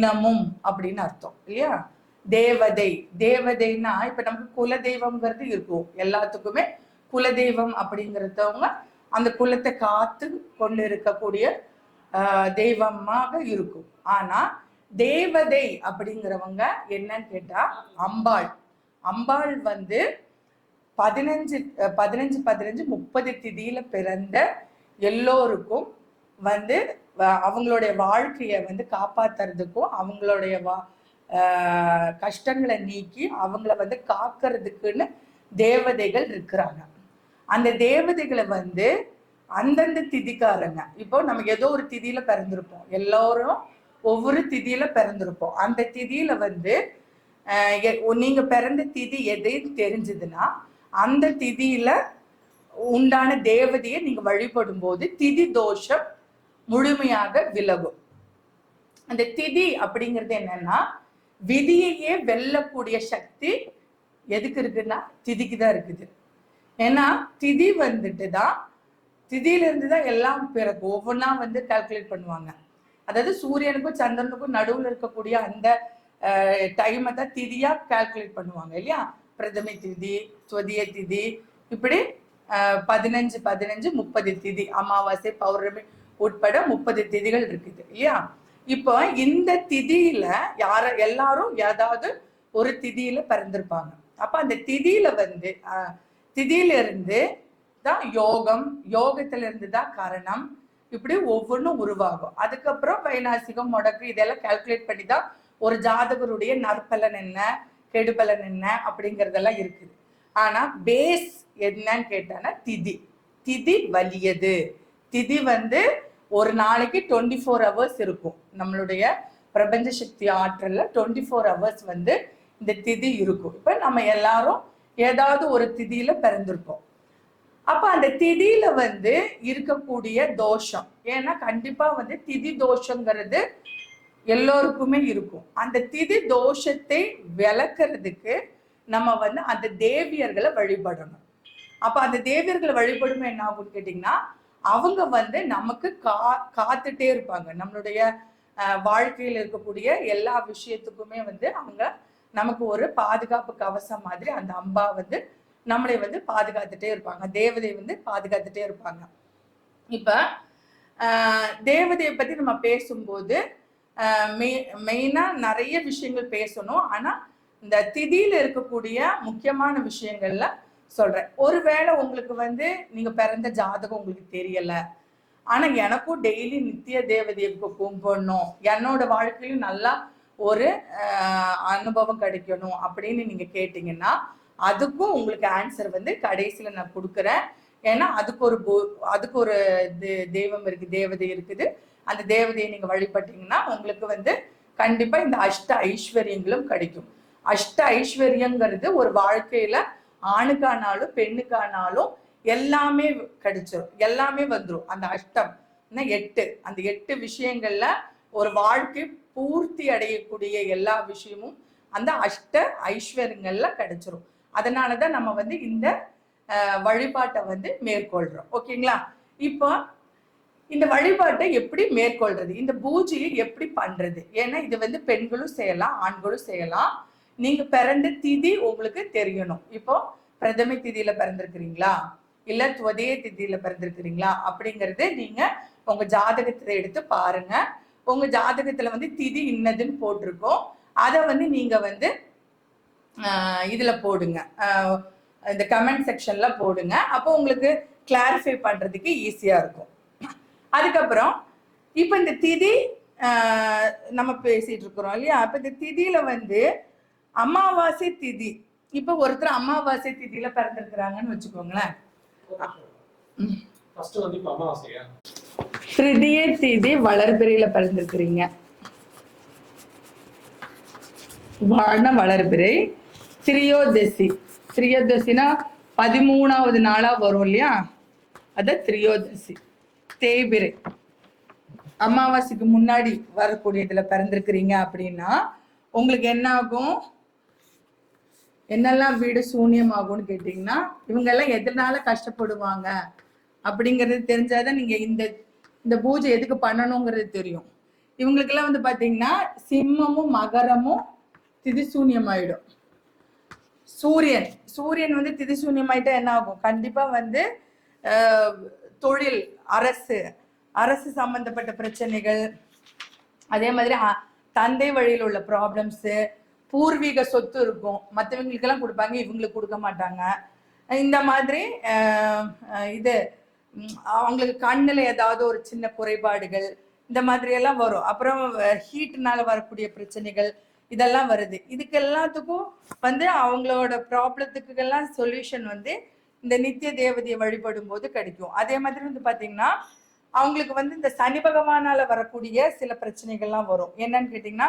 தினமும் அப்படின்னு அர்த்தம் இல்லையா? தேவதை தேவதைன்னா இப்ப நமக்கு குல தெய்வம்ங்கிறது இருக்கும். எல்லாத்துக்குமே குல தெய்வம் அப்படிங்கிறதவங்க அந்த குலத்தை காத்து கொண்டு இருக்கக்கூடிய தெய்வமாக இருக்கும். ஆனா தேவதை அப்படிங்கிறவங்க என்னன்னு கேட்டா அம்பாள். அம்பாள் வந்து பதினஞ்சு பதினஞ்சு பதினஞ்சு முப்பது திதியில பிறந்த எல்லோருக்கும் வந்து அவங்களுடைய வாழ்க்கையை வந்து காப்பாத்துறதுக்கும் அவங்களுடைய வா கஷ்டங்களை நீக்கி அவங்கள வந்து காக்கிறதுக்குன்னு தேவதைகள் இருக்கிறாங்க. அந்த தேவதைகளை வந்து அந்தந்த திதிக்காரங்க. இப்போ நம்ம ஏதோ ஒரு திதியில பிறந்திருப்போம். எல்லோரும் ஒவ்வொரு திதியில பிறந்திருப்போம். அந்த திதியில வந்து நீங்க பிறந்த திதி எதுன்னு தெரிஞ்சதுன்னா அந்த திதியில உண்டான தேவதையை நீங்க வழிபடும் போது திதி தோஷம் முழுமையாக விலகும். அந்த திதி அப்படிங்கிறது என்னன்னா விதியையே வெல்லக்கூடிய சக்தி எதுக்கு இருக்குன்னா திதிக்கு தான் இருக்குது. ஏன்னா திதி வந்துட்டு தான் திதியிலிருந்து தான் எல்லாம் பிறக்கும். ஒவ்வொன்றா வந்து கால்குலேட் பண்ணுவாங்க. அதாவது சூரியனுக்கும் சந்திரனுக்கும் நடுவில் இருக்கக்கூடிய அந்த டைமை தான் திதியா கால்குலேட் பண்ணுவாங்க இல்லையா? பிரதமை திதி சுவதிய திதி இப்படி பதினஞ்சு பதினஞ்சு முப்பது திதி. அமாவாசை பௌர்ணமி உட்பட முப்பது திதிகள் இருக்குது இல்லையா? இப்போ இந்த திதியில யார எல்லாரும் ஏதாவது ஒரு திதியில பிறந்திருப்பாங்க. அப்ப அந்த திதியில வந்து திதியில இருந்து தான் யோகம் யோகத்துல இருந்து தான் கரணம் இப்படி ஒவ்வொன்றும் உருவாகும். அதுக்கப்புறம் வைநாசிகம் முடக்கு இதெல்லாம் கால்குலேட் பண்ணி தான் ஒரு ஜாதகருடைய நற்பலன் என்ன கெடுபலன் என்ன அப்படிங்கறதெல்லாம் இருக்குது. ஆனா பேஸ் என்னன்னு கேட்டானா திதி. திதி வலியது. திதி வந்து ஒரு நாளைக்கு டுவெண்ட்டி ஃபோர் ஹவர்ஸ் இருக்கும். நம்மளுடைய பிரபஞ்ச சக்தி ஆற்றலில் டுவெண்ட்டி ஃபோர் ஹவர்ஸ் வந்து இந்த திதி இருக்கும். இப்போ நம்ம எல்லாரும் ஏதாவது ஒரு திதியில பிறந்திருப்போம். அப்போ அந்த திதியில வந்து இருக்கக்கூடிய தோஷம் ஏன்னா கண்டிப்பாக வந்து திதி தோஷங்கிறது எல்லோருக்குமே இருக்கும். அந்த திதி தோஷத்தை விளக்குறதுக்கு நம்ம வந்து அந்த தேவியர்களை வழிபடணும். அப்போ அந்த தேவியர்களை வழிபடும் என்ன ஆகும்னு கேட்டிங்கன்னா அவங்க வந்து நமக்கு கா காத்துட்டே இருப்பாங்க. நம்மளுடைய வாழ்க்கையில் இருக்கக்கூடிய எல்லா விஷயத்துக்குமே வந்து அவங்க நமக்கு ஒரு பாதுகாப்பு கவசம் மாதிரி அந்த அம்பா வந்து நம்மளை வந்து பாதுகாத்துட்டே இருப்பாங்க. தேவதை வந்து பாதுகாத்துட்டே இருப்பாங்க. இப்ப தேவதையை பத்தி நம்ம பேசும்போது மெயினா நிறைய விஷயங்கள் பேசணும். ஆனா இந்த திதியில இருக்கக்கூடிய முக்கியமான விஷயங்கள்ல சொல்றேன். ஒருவேளை உங்களுக்கு வந்து நீங்க பிறந்த ஜாதகம் உங்களுக்கு தெரியல. ஆனா எனக்கும் டெய்லி நித்திய தேவதையை கும்பிடணும். என்னோட வாழ்க்கையிலும் நல்லா ஒரு அனுபவம் கிடைக்கணும் அப்படின்னு நீங்க கேட்டீங்கன்னா அதுக்கும் உங்களுக்கு ஆன்சர் வந்து கடைசியில நான் கொடுக்குறேன். ஏன்னா அதுக்கு ஒரு அதுக்கு ஒரு தே- தெய்வம் இருக்கு தேவதை இருக்குது. அந்த தேவதையை நீங்க வழிபட்டீங்கன்னா உங்களுக்கு வந்து கண்டிப்பா இந்த அஷ்ட ஐஸ்வர்யங்களும் கிடைக்கும். அஷ்ட ஐஸ்வர்யங்கிறது ஒரு வாழ்க்கையில ஆணுக்கானாலும் பெண்ணுக்கானாலும் எல்லாமே கிடைச்சிரும். எல்லாமே வந்துடும் அந்த அஷ்டம். எட்டு. அந்த எட்டு விஷயங்கள்ல ஒரு வாழ்க்கை பூர்த்தி அடையக்கூடிய எல்லா விஷயமும் அந்த அஷ்ட ஐஸ்வர்யங்கள்ல கிடைச்சிரும். அதனாலதான் நம்ம வந்து இந்த வழிபாட்டை வந்து மேற்கொள்றோம். ஓகேங்களா? இப்போ இந்த வழிபாட்டை எப்படி மேற்கொள்றது? இந்த பூஜையை எப்படி பண்றது? ஏன்னா இது வந்து பெண்களும் செய்யலாம் ஆண்களும் செய்யலாம். நீங்க பிறந்த திதி உங்களுக்கு தெரியணும். இப்போ பிரதம திதியில பிறந்திருக்கிறீங்களா? இல்ல துவதய திதியில பிறந்திருக்கிறீங்களா? அப்படிங்கறது நீங்க உங்க ஜாதகத்தை எடுத்து பாருங்க. உங்க ஜாதகத்துல வந்து திதி இன்னதுன்னு போட்டிருக்கோம். அதை வந்து நீங்க வந்து இதுல போடுங்க. இந்த கமெண்ட் செக்ஷன்ல போடுங்க. அப்போ உங்களுக்கு கிளாரிஃபை பண்றதுக்கு ஈஸியா இருக்கும். அதுக்கப்புறம் இப்போ இந்த திதி நம்ம பேசிட்டு இருக்கிறோம் இல்லையா? அப்ப இந்த திதியில வந்து அமாவாசை திதி. இப்போ ஒருத்தர் அமாவாசை திதியில பிறந்திருக்கிறாங்கன்னு வச்சுக்கோங்களேன். திருதிய திதி வளர்பிறையில பிறந்திருக்கிறீங்க. வாழ வளர்பிறை திரியோதசி. திரியோதசினா பதிமூணாவது நாளா வரும் இல்லையா? அத திரியோதசி. தேய்பிறை. அமாவாசைக்கு முன்னாடி வரக்கூடிய இதுல பிறந்திருக்கிறீங்க அப்படின்னா உங்களுக்கு என்ன ஆகும்? என்னெல்லாம் வீடு சூன்யமாகும்னு கேட்டிங்கன்னா இவங்க எல்லாம் எதனால கஷ்டப்படுவாங்க? அப்படிங்கிறது தெரிஞ்சாதான் நீங்க இந்த இந்த பூஜை எதுக்கு பண்ணணுங்கிறது தெரியும். இவங்களுக்கெல்லாம் வந்து பாத்தீங்கன்னா சிம்மமும் மகரமும் திதிசூன்யம் ஆயிடும் சூரியன் சூரியன் வந்து திதிசூன்யமாயிட்டா என்ன ஆகும் கண்டிப்பா வந்து தொழில் அரசு அரசு சம்பந்தப்பட்ட பிரச்சனைகள் அதே மாதிரி தந்தை வழியில் உள்ள ப்ராப்ளம்ஸு பூர்வீக சொத்து இருக்கும். மற்றவங்களுக்கெல்லாம் கொடுப்பாங்க இவங்களுக்கு கொடுக்க மாட்டாங்க. இந்த மாதிரி இது அவங்களுக்கு கண்ணில் ஏதாவது ஒரு சின்ன குறைபாடுகள் இந்த மாதிரி எல்லாம் வரும். அப்புறம் ஹீட்னால வரக்கூடிய பிரச்சனைகள் இதெல்லாம் வருது. இதுக்கு எல்லாத்துக்கும் வந்து அவங்களோட ப்ராப்ளத்துக்கு எல்லாம் சொல்யூஷன் வந்து இந்த நித்திய தேவதையை வழிபடும் போது கிடைக்கும். அதே மாதிரி வந்து பார்த்தீங்கன்னா அவங்களுக்கு வந்து இந்த சனி பகவானால வரக்கூடிய சில பிரச்சனைகள்லாம் வரும். என்னன்னு கேட்டிங்கன்னா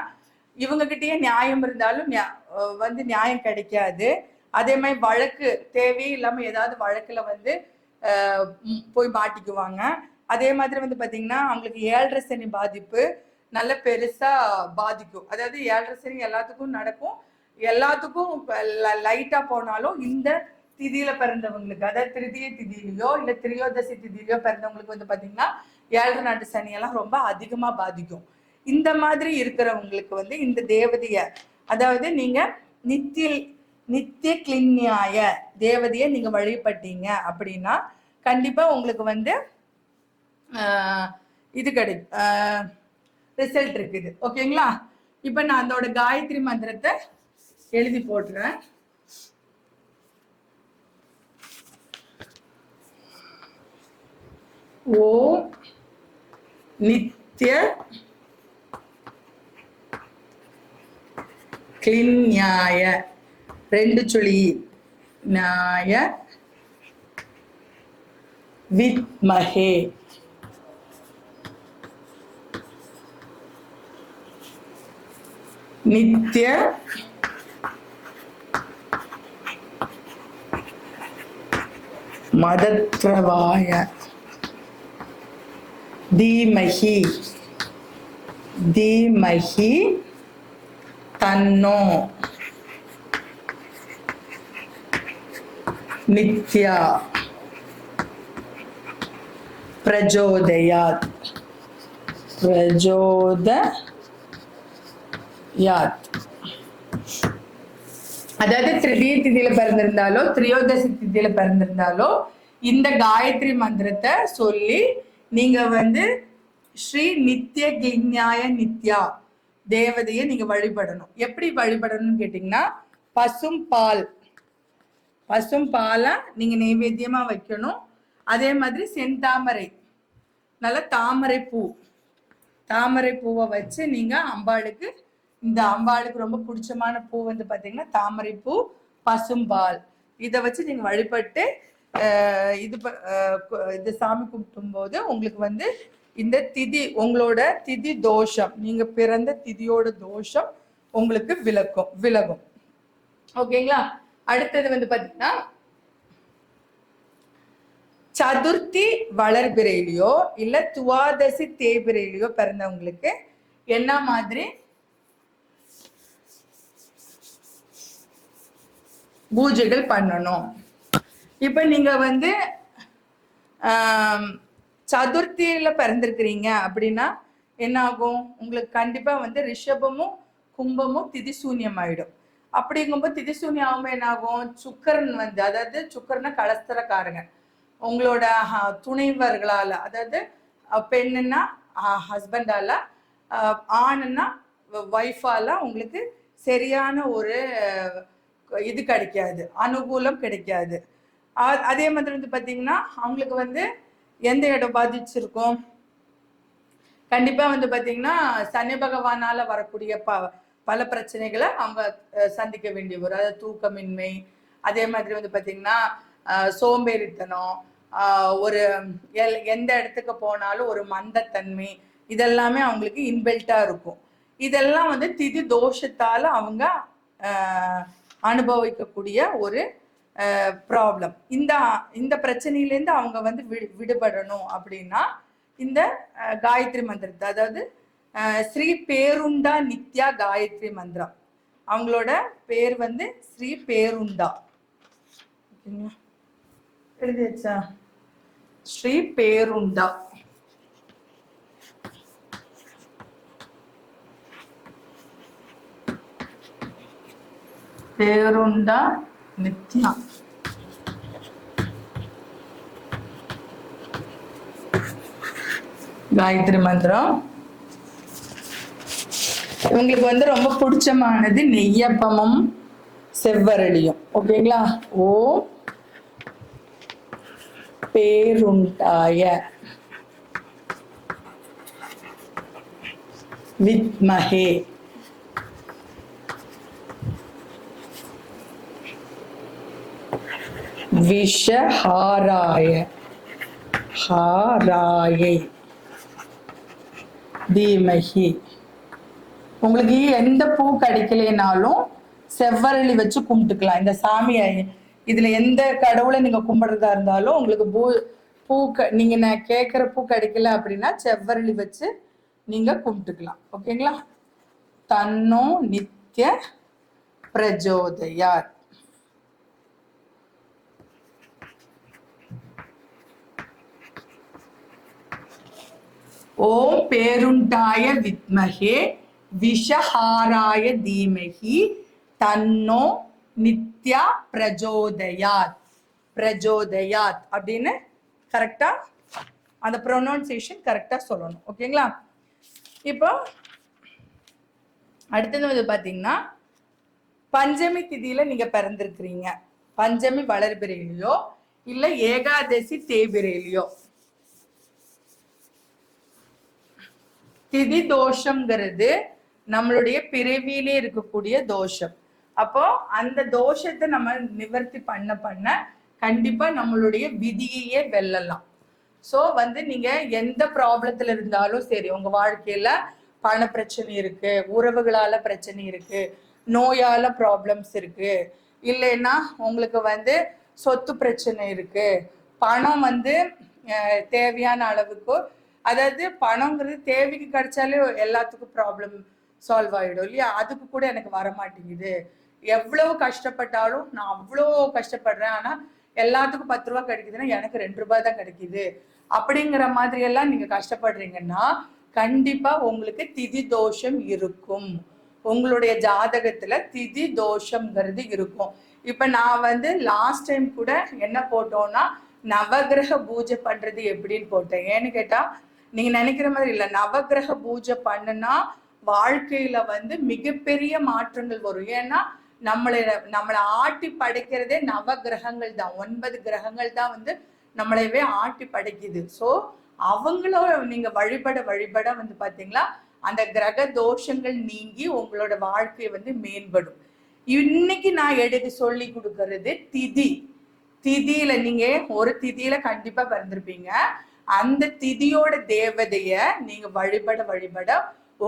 இவங்க கிட்டயே நியாயம் இருந்தாலும் நியா- வந்து நியாயம் கிடைக்காது. அதே மாதிரி வழக்கு தேவையே இல்லாம ஏதாவது வழக்குல வந்து போய் மாட்டிக்குவாங்க. அதே மாதிரி வந்து பாத்தீங்கன்னா அவங்களுக்கு ஏழரை சனி பாதிப்பு நல்ல பெருசா பாதிக்கும். அதாவது ஏழரை சனி எல்லாத்துக்கும் நடக்கும். எல்லாத்துக்கும் லைட்டா போனாலும் இந்த திதியில பிறந்தவங்களுக்கு அதாவது திருதிய திதியிலையோ இல்ல திரியோதசி திதியிலையோ பிறந்தவங்களுக்கு வந்து பாத்தீங்கன்னா ஏழரை நாட்டு சனி எல்லாம் ரொம்ப அதிகமா பாதிக்கும். இந்த மாதிரி இருக்கிறவங்களுக்கு வந்து இந்த தேவதைய அதாவது நீங்க நித்திய நித்திய கிளின்யாய தேவதைய நீங்க வழிபட்டீங்க அப்படின்னா கண்டிப்பா உங்களுக்கு வந்து ஆஹ், இது கிடைக்கும் ரிசல்ட் இருக்குது. ஓகேங்களா? இப்போ நான் அதோட காயத்ரி மந்திரத்தை எழுதி போட்டுறேன். ஓம் கிளின் நியாய ரெண்டு சுழி நியாய வித்மஹே. நித்ய மதத்ரவாய தீமஹி தீமஹி தன்னோ நித்யா பிரஜோதயாத் பிரஜோதயாத் அதாவது திருதிய திதியில பிறந்திருந்தாலோ திரியோதசி திதியில பிறந்திருந்தாலோ இந்த காயத்ரி மந்திரத்தை சொல்லி நீங்க வந்து ஸ்ரீ நித்ய கிஞாய நித்யா தேவதையை நீங்க வழிபடணும். எப்படி வழிபடணும்னு கேட்டீங்கன்னா பசும் பால். பசும் பாலை நீங்க நைவேத்தியமா வைக்கணும். அதே மாதிரி செந்தாமரை. நல்ல தாமரை பூ தாமரை பூவை வச்சு நீங்க அம்பாளுக்கு இந்த அம்பாளுக்கு ரொம்ப பிடிச்சமான பூ வந்து பாத்தீங்கன்னா தாமரை பூ பசும்பால் இதை வச்சு நீங்க வழிபட்டு இது ஆஹ், இது சாமி கும்பிடும் போது உங்களுக்கு வந்து இந்த திதி உங்களோட திதி தோஷம் நீங்க பிறந்த திதியோட தோஷம் உங்களுக்கு விலக்கும் விலகும். ஓகேங்களா? அடுத்தது வந்து பாத்தீங்கன்னா சதுர்த்தி வளர்பிறையிலையோ இல்ல துவாதசி தேய்பிறையிலையோ பிறந்தவங்களுக்கு என்ன மாதிரி? பூஜைகள் பண்ணணும். இப்ப நீங்க வந்து ஆஹ் சதுர்த்தியில பிறந்திருக்கிறீங்க அப்படின்னா என்ன ஆகும் உங்களுக்கு கண்டிப்பா வந்து ரிஷபமும் கும்பமும் திதிசூன்யம் ஆயிடும் அப்படிங்கும்போது திதிசூன்யம் ஆகும் என்ன ஆகும் சுக்கரன் வந்து அதாவது சுக்கரனை கலஸ்தரக்காரங்க. உங்களோட துணைவர்களால அதாவது பெண்ணுன்னா ஹஸ்பண்டால ஆணுன்னா ஒய்ஃபால உங்களுக்கு சரியான ஒரு இது கிடைக்காது. அனுகூலம் கிடைக்காது. அதே மாதிரி வந்து பார்த்தீங்கன்னா அவங்களுக்கு வந்து எந்த இடம் பாதிச்சிருக்கும்? கண்டிப்பா வந்து பாத்தீங்கன்னா சனி பகவானால வரக்கூடிய ப பல பிரச்சனைகளை அவங்க சந்திக்க வேண்டி வரும். அதாவது தூக்கமின்மை அதே மாதிரி வந்து பாத்தீங்கன்னா சோம்பேறித்தனம் ஒரு எல்- எந்த இடத்துக்கு போனாலும் ஒரு மந்தத்தன்மை இதெல்லாமே அவங்களுக்கு இன்பில்ட்டா இருக்கும். இதெல்லாம் வந்து திதி தோஷத்தால அவங்க ஆஹ், அனுபவிக்கக்கூடிய ஒரு ப்ராப்ளம் இந்த இந்த பிரச்சனையிலேருந்து அவங்க வந்து வி விடுபடணும் அப்படின்னா இந்த காயத்ரி மந்திரத்தை அதாவது ஸ்ரீ பேருண்டா நித்யா காயத்ரி மந்திரம். அவங்களோட பேர் வந்து ஸ்ரீ பேருண்டா எழுதியாச்சா? ஸ்ரீ பேருண்டா பேருண்டா நித்யா காயத்ரி மந்திரம். உங்களுக்கு வந்து ரொம்ப பிடிச்சமானது நெய்யப்பமும் செவ்வரளியும். ஓகேங்களா? ஓ. பேருண்டாய. வித்மஹே. விஷஹாராய ஹாராயை. தீமஹி உங்களுக்கு எந்த பூ கிடைக்கலனாலும் செவ்வரளி வச்சு கும்பிட்டுக்கலாம். இந்த சாமியை இதுல எந்த கடவுளை நீங்க கும்பிடுறதா இருந்தாலும் உங்களுக்கு பூ பூ க- நீங்க நான் கேட்குற பூ கிடைக்கல அப்படின்னா செவ்வரளி வச்சு நீங்க கும்பிட்டுக்கலாம். ஓகேங்களா? தன்னோ நித்ய பிரஜோதயார் ஓம் பேருண்டாய வித்மகே விஷஹாராய தீமகி தன்னோ நித்யா பிரஜோதயாத். பிரஜோதயாத் அப்படின்னு கரெக்டா அந்த ப்ரொனவுன்சியேஷன் கரெக்டா சொல்லணும். ஓகேங்களா? இப்போ அடுத்தது வந்து பார்த்தீங்கன்னா பஞ்சமி திதியில நீங்க பிறந்திருக்கிறீங்க. பஞ்சமி வளர்பிரையிலையோ இல்லை ஏகாதசி தேவிரையிலையோ திதி தோஷம்ங்கிறது நம்மளுடைய பிறவியிலே இருக்கக்கூடிய தோஷம். அப்போ அந்த தோஷத்தை நம்ம நிவர்த்தி பண்ண பண்ண கண்டிப்பா நம்மளுடைய விதியையே வெல்லலாம். சோ வந்து நீங்க எந்த ப்ராப்ளத்துல இருந்தாலும் சரி உங்க வாழ்க்கையில பண பிரச்சனை இருக்கு உறவுகளால பிரச்சனை இருக்கு நோயால ப்ராப்ளம்ஸ் இருக்கு இல்லைன்னா உங்களுக்கு வந்து சொத்து பிரச்சனை இருக்கு பணம் வந்து தேவையான அளவுக்கு அதாவது பணங்கிறது தேவைக்கு கிடைச்சாலே எல்லாத்துக்கும் ப்ராப்ளம் சால்வ் ஆகிடும் இல்லையா? அதுக்கு கூட எனக்கு வர மாட்டேங்குது எவ்வளவு கஷ்டப்பட்டாலும் நான் அவ்வளோ கஷ்டப்படுறேன். ஆனால் எல்லாத்துக்கும் பத்து ரூபா கிடைக்குதுன்னா எனக்கு ரெண்டு ரூபாய் தான் கிடைக்குது. அப்படிங்கிற மாதிரி எல்லாம் நீங்க கஷ்டப்படுறீங்கன்னா கண்டிப்பா உங்களுக்கு திதி தோஷம் இருக்கும். உங்களுடைய ஜாதகத்துல திதி தோஷம்ங்கிறது இருக்கும். இப்ப நான் வந்து லாஸ்ட் டைம் கூட என்ன போட்டோம்னா நவகிரக பூஜை பண்றது எப்படின்னு போட்டேன். ஏன்னு கேட்டா நீங்க நினைக்கிற மாதிரி இல்ல. நவகிரக பூஜை பண்ணுனா வாழ்க்கையில வந்து மிகப்பெரிய மாற்றங்கள் வரும். ஏன்னா நம்மளை நம்மளை ஆட்டி படைக்கிறதே நவ கிரகங்கள் தான். ஒன்பது கிரகங்கள் தான் வந்து நம்மளையவே ஆட்டி படைக்குது. ஸோ அவங்கள நீங்க வழிபட வழிபட வந்து பாத்தீங்களா அந்த கிரக தோஷங்கள் நீங்கி உங்களோட வாழ்க்கை வந்து மேம்படும். இன்னைக்கு நான் எடுத்து சொல்லி கொடுக்கறது திதி. திதியில நீங்க ஒரு திதியில கண்டிப்பா பிறந்திருப்பீங்க. அந்த திதியோட தேவதைய நீங்க வழிபட வழிபட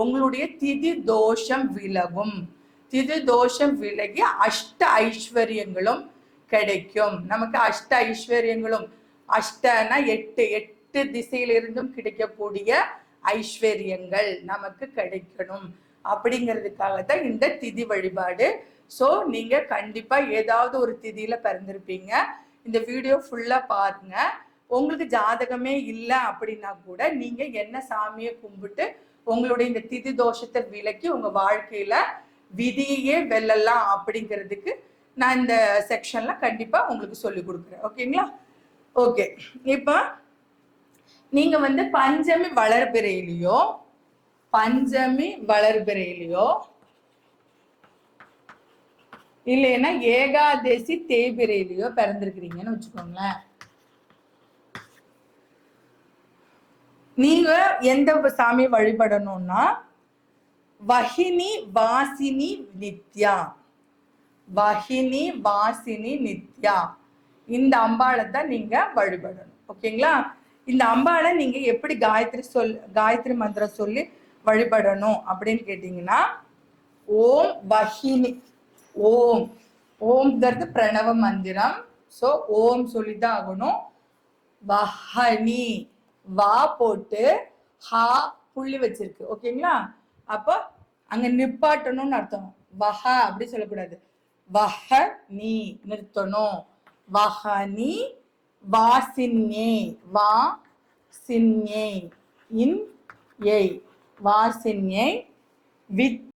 உங்களுடைய திதி தோஷம் விலகும். திதி தோஷம் விலகி அஷ்ட ஐஸ்வர்யங்களும் கிடைக்கும். நமக்கு அஷ்ட ஐஸ்வர்யங்களும் அஷ்டனா எட்டு எட்டு திசையிலிருந்தும் கிடைக்கக்கூடிய ஐஸ்வர்யங்கள் நமக்கு கிடைக்கணும். அப்படிங்கிறதுக்காக தான் இந்த திதி வழிபாடு. ஸோ நீங்கள் கண்டிப்பாக ஏதாவது ஒரு திதியில் பிறந்திருப்பீங்க. இந்த வீடியோ ஃபுல்லாக பாருங்கள் உங்களுக்கு ஜாதகமே இல்லை அப்படின்னா கூட நீங்க என்ன சாமியை கும்பிட்டு உங்களுடைய இந்த திதி தோஷத்தை விலக்கி உங்க வாழ்க்கையில விதியே வெல்லலாம் அப்படிங்கிறதுக்கு நான் இந்த செக்ஷன்ல கண்டிப்பா உங்களுக்கு சொல்லி கொடுக்குறேன். ஓகேங்களா? ஓகே. இப்போ நீங்க வந்து பஞ்சமி வளர்பிறையிலையோ பஞ்சமி வளர்பிறையிலையோ இல்லைன்னா ஏகாதசி தேய்பிறையிலையோ பிறந்திருக்கிறீங்கன்னு வச்சுக்கோங்களேன். நீங்க எந்த சாமி வழிபடணும்னா வஹினி வாசினி நித்யா வஹினி வாசினி நித்யா இந்த அம்பாளை தான் நீங்க வழிபடணும். ஓகேங்களா? இந்த அம்பாளை நீங்க எப்படி காயத்ரி சொல் காயத்ரி மந்திரம் சொல்லி வழிபடணும் அப்படின்னு கேட்டீங்கன்னா ஓம் வஹினி ஓம் ஓம்ங்கிறது பிரணவ மந்திரம். ஸோ ஓம் சொல்லிதான் ஆகணும். வஹனி வா போட்டு ஹா புள்ளி வச்சிருக்கு. ஓகேங்களா? அப்போ அங்க நிப்பாட்டணும்னு அர்த்தம். வஹ அப்படி சொல்லக்கூடாது. வஹ நீ நிறுத்தணும். வஹனி வாசின்யே. வா சின்யே. இன் ஏய். வாசின்யை. வித்